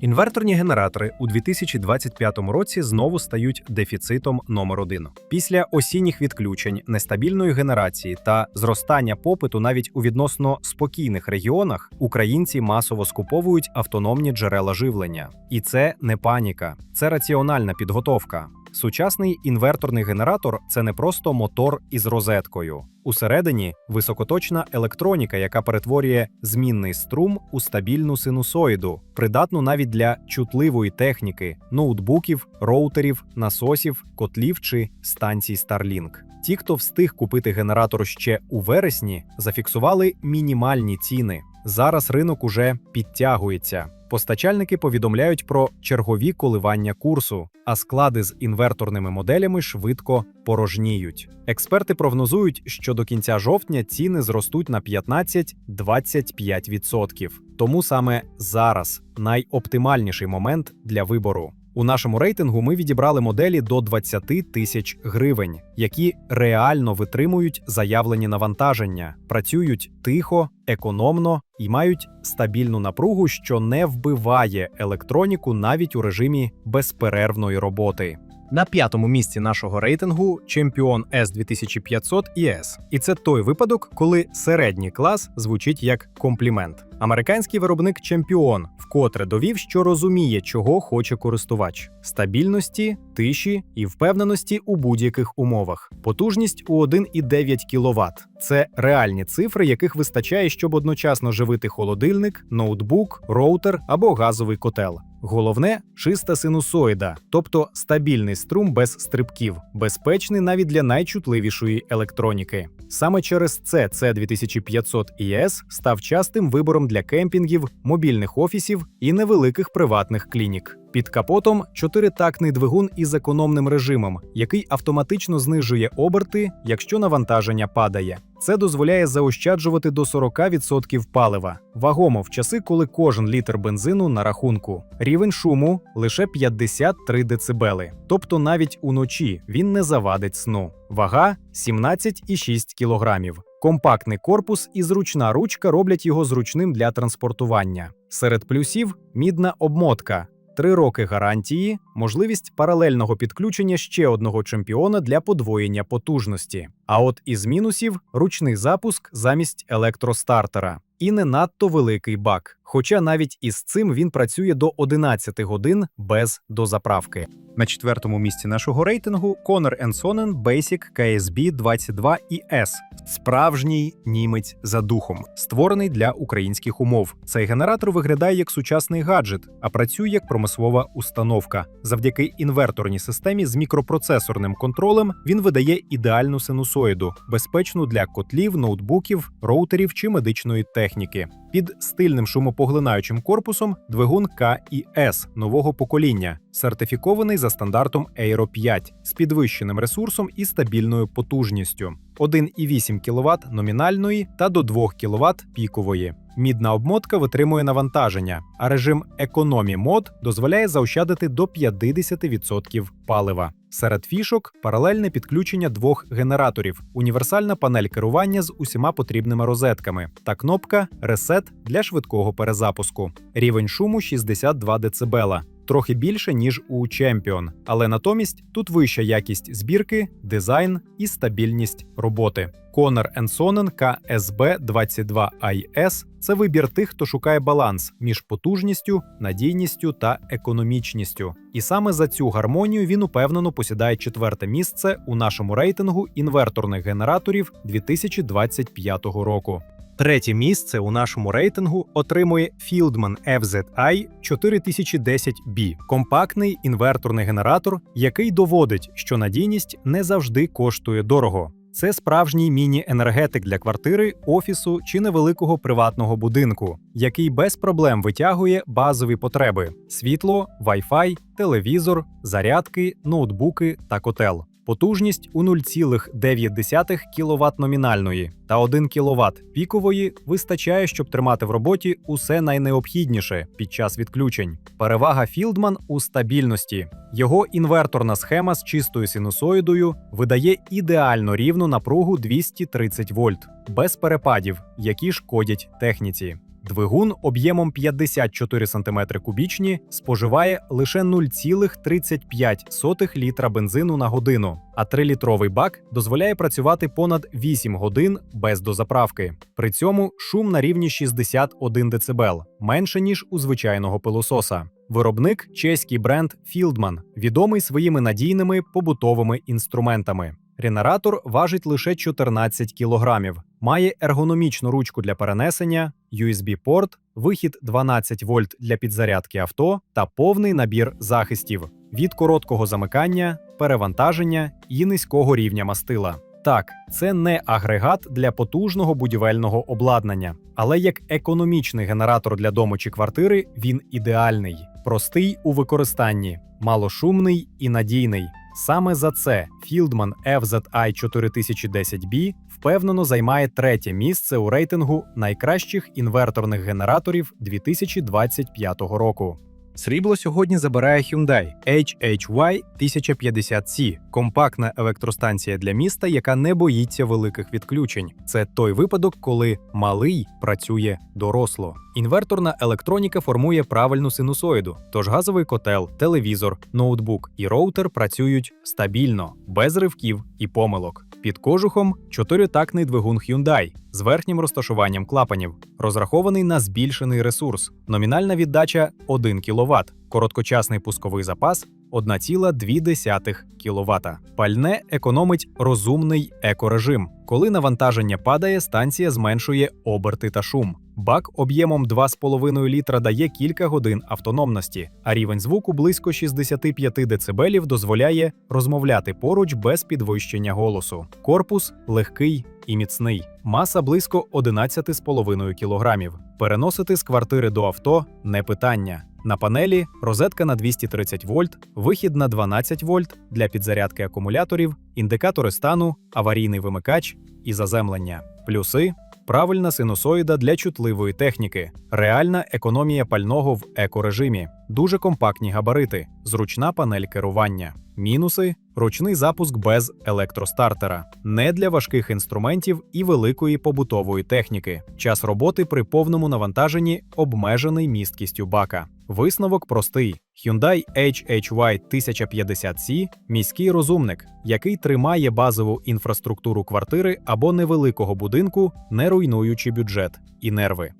Інверторні генератори у 2025 році знову стають дефіцитом номер один. Після осінніх відключень, нестабільної генерації та зростання попиту навіть у відносно спокійних регіонах українці масово скуповують автономні джерела живлення. І це не паніка, це раціональна підготовка. Сучасний інверторний генератор це не просто мотор із розеткою. Усередині високоточна електроніка, яка перетворює змінний струм у стабільну синусоїду, придатну навіть для чутливої техніки, ноутбуків, роутерів, насосів, котлів чи станцій Starlink. Ті, хто встиг купити генератор ще у вересні, зафіксували мінімальні ціни. Зараз ринок уже підтягується. Постачальники повідомляють про чергові коливання курсу, а склади з інверторними моделями швидко порожніють. Експерти прогнозують, що до кінця жовтня ціни зростуть на 15-25%. Тому саме зараз найоптимальніший момент для вибору. У нашому рейтингу ми відібрали моделі до 20 тисяч гривень, які реально витримують заявлені навантаження, працюють тихо, економно і мають стабільну напругу, що не вбиває електроніку навіть у режимі безперервної роботи. На п'ятому місці нашого рейтингу чемпіон S2500 ES. І це той випадок, коли середній клас звучить як комплімент. Американський виробник чемпіон вкотре довів, що розуміє, чого хоче користувач: стабільності, тиші і впевненості у будь-яких умовах. Потужність у 1,9 кВт. Це реальні цифри, яких вистачає, щоб одночасно живити холодильник, ноутбук, роутер або газовий котел. Головне чиста синусоїда, тобто стабільний струм без стрибків, безпечний навіть для найчутливішої електроніки. Саме через це c 2500 ES став частим вибором для кемпінгів, мобільних офісів і невеликих приватних клінік. Під капотом чотиритактний двигун із економним режимом, який автоматично знижує оберти, якщо навантаження падає. Це дозволяє заощаджувати до 40% палива, вагомо в часи, коли кожен літр бензину на рахунку. Рівень шуму лише 53 дБ, тобто навіть уночі він не завадить сну. Вага 17,6 кг. Компактний корпус і зручна ручка роблять його зручним для транспортування. Серед плюсів мідна обмотка. Три роки гарантії, можливість паралельного підключення ще одного чемпіона для подвоєння потужності. А от із мінусів ручний запуск замість електростартера і не надто великий бак. Хоча навіть із цим він працює до 11 годин без дозаправки. На четвертому місці нашого рейтингу Conor Sonnen Basic KSB 22 ES. Справжній німець за духом, створений для українських умов. Цей генератор виглядає як сучасний гаджет, а працює як промислова установка. Завдяки інверторній системі з мікропроцесорним контролем він видає ідеальну синусоїду, безпечну для котлів, ноутбуків, роутерів чи медичної техніки. Під стильним шумопоглинаючим корпусом двигун КІС нового покоління, сертифікований за стандартом Aero 5 з підвищеним ресурсом і стабільною потужністю. 1,8 кВт номінальної та до 2 кВт пікової. Мідна обмотка витримує навантаження, а режим економі мод дозволяє заощадити до 50% палива. Серед фішок паралельне підключення двох генераторів, універсальна панель керування з усіма потрібними розетками та кнопка Reset для швидкого перезапуску. Рівень шуму 62 дБ. Трохи більше ніж у Champion, але натомість тут вища якість збірки, дизайн і стабільність роботи. Conor Sonnen KSB 22 IS – це вибір тих, хто шукає баланс між потужністю, надійністю та економічністю. І саме за цю гармонію він упевнено посідає четверте місце у нашому рейтингу інверторних генераторів 2025 року. Третє місце у нашому рейтингу отримує Fieldman FZI 4010B – компактний інверторний генератор, який доводить, що надійність не завжди коштує дорого. Це справжній міні-енергетик для квартири, офісу чи невеликого приватного будинку, який без проблем витягує базові потреби: світло, Wi-Fi, телевізор, зарядки, ноутбуки та котел. Потужність у 0,9 кВт номінальної та 1 кВт пікової вистачає, щоб тримати в роботі усе найнеобхідніше під час відключень. Перевага Філдман у стабільності. Його інверторна схема з чистою синусоїдою видає ідеально рівну напругу 230 вольт, без перепадів, які шкодять техніці. Двигун об'ємом 54 см кубічні споживає лише 0,35 літра бензину на годину, а 3-літровий бак дозволяє працювати понад 8 годин без дозаправки. При цьому шум на рівні 61 дБ, менше ніж у звичайного пилососа. Виробник чеський бренд Fieldman, відомий своїми надійними побутовими інструментами. Генератор важить лише 14 кілограмів, має ергономічну ручку для перенесення, USB-порт, вихід 12 вольт для підзарядки авто та повний набір захистів від короткого замикання, перевантаження і низького рівня мастила. Так, це не агрегат для потужного будівельного обладнання, але як економічний генератор для дому чи квартири він ідеальний, простий у використанні, малошумний і надійний. Саме за це Fieldman FZI 4010B впевнено займає третє місце у рейтингу найкращих інверторних генераторів 2025 року. Срібло сьогодні забирає Hyundai HHY 1050C – компактна електростанція для міста, яка не боїться великих відключень. Це той випадок, коли малий працює доросло. Інверторна електроніка формує правильну синусоїду, тож газовий котел, телевізор, ноутбук і роутер працюють стабільно, без ривків і помилок. Під кожухом чотиритактний двигун Hyundai з верхнім розташуванням клапанів, розрахований на збільшений ресурс, номінальна віддача 1 кВт, короткочасний пусковий запас 1,2 кВт. Пальне економить розумний екорежим. Коли навантаження падає, станція зменшує оберти та шум. Бак об'ємом 2,5 літра дає кілька годин автономності, а рівень звуку близько 65 дБ дозволяє розмовляти поруч без підвищення голосу. Корпус легкий і міцний, маса близько 11,5 кг. Переносити з квартири до авто не питання. На панелі розетка на 230 вольт, вихід на 12 вольт для підзарядки акумуляторів, індикатори стану, аварійний вимикач і заземлення. Плюси правильна синусоїда для чутливої техніки, реальна економія пального в екорежимі, дуже компактні габарити, зручна панель керування. Мінуси ручний запуск без електростартера, не для важких інструментів і великої побутової техніки. Час роботи при повному навантаженні обмежений місткістю бака. Висновок простий: Hyundai HHY 1050C – міський розумник, який тримає базову інфраструктуру квартири або невеликого будинку, не руйнуючи бюджет і нерви.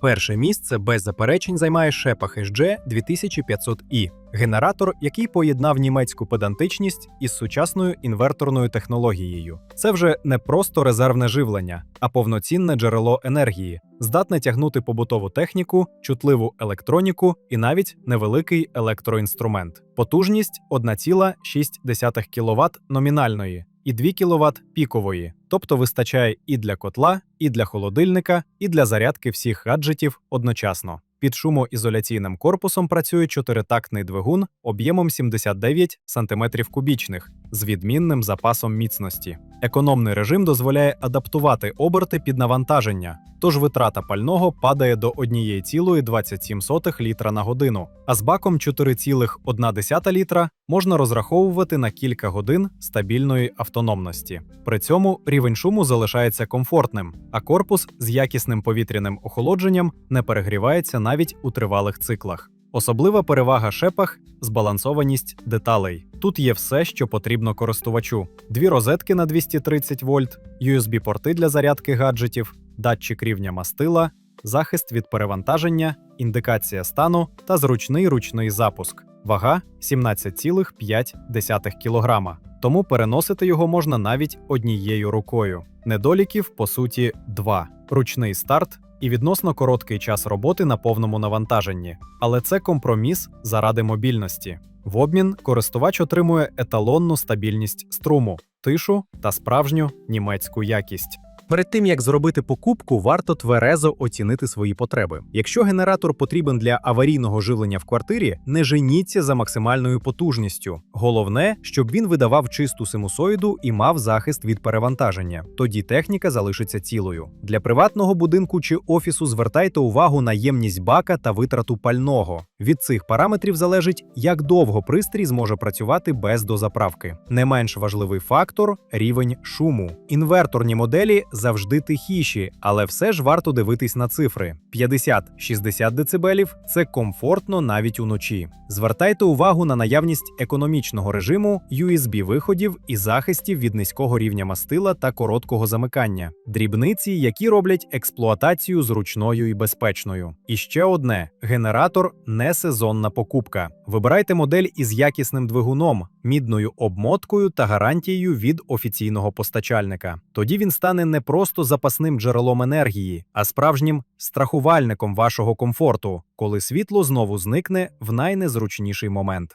Перше місце без заперечень займає Шепах HG 2500i – генератор, який поєднав німецьку педантичність із сучасною інверторною технологією. Це вже не просто резервне живлення, а повноцінне джерело енергії, здатне тягнути побутову техніку, чутливу електроніку і навіть невеликий електроінструмент. Потужність 1,6 кВт номінальної і 2 кВт пікової, тобто вистачає і для котла, і для холодильника, і для зарядки всіх гаджетів одночасно. Під шумоізоляційним корпусом працює чотиритактний двигун об'ємом 79 см кубічних з відмінним запасом міцності. Економний режим дозволяє адаптувати оберти під навантаження, тож витрата пального падає до 1,27 літра на годину, а з баком 4,1 літра можна розраховувати на кілька годин стабільної автономності. При цьому рівень шуму залишається комфортним, а корпус з якісним повітряним охолодженням не перегрівається навіть у тривалих циклах. Особлива перевага шепах збалансованість деталей. Тут є все, що потрібно користувачу: дві розетки на 230 вольт, USB-порти для зарядки гаджетів, датчик рівня мастила, захист від перевантаження, індикація стану та зручний ручний запуск. Вага 17,5 кг. Тому переносити його можна навіть однією рукою. Недоліків, по суті, два: ручний старт і відносно короткий час роботи на повному навантаженні, але це компроміс заради мобільності. В обмін користувач отримує еталонну стабільність струму, тишу та справжню німецьку якість. Перед тим як зробити покупку, варто тверезо оцінити свої потреби. Якщо генератор потрібен для аварійного живлення в квартирі, не женіться за максимальною потужністю. Головне, щоб він видавав чисту синусоїду і мав захист від перевантаження. Тоді техніка залишиться цілою. Для приватного будинку чи офісу звертайте увагу на ємність бака та витрату пального. Від цих параметрів залежить, як довго пристрій зможе працювати без дозаправки. Не менш важливий фактор рівень шуму. Інверторні моделі завжди тихіші, але все ж варто дивитись на цифри. 50-60 дБ – це комфортно навіть уночі. Звертайте увагу на наявність економічного режиму, USB-виходів і захистів від низького рівня мастила та короткого замикання. Дрібниці, які роблять експлуатацію зручною і безпечною. І ще одне: генератор не сезонна покупка. Вибирайте модель із якісним двигуном, мідною обмоткою та гарантією від офіційного постачальника. Тоді він стане не просто запасним джерелом енергії, а справжнім страхувальником вашого комфорту, коли світло знову зникне в найнезручніший момент.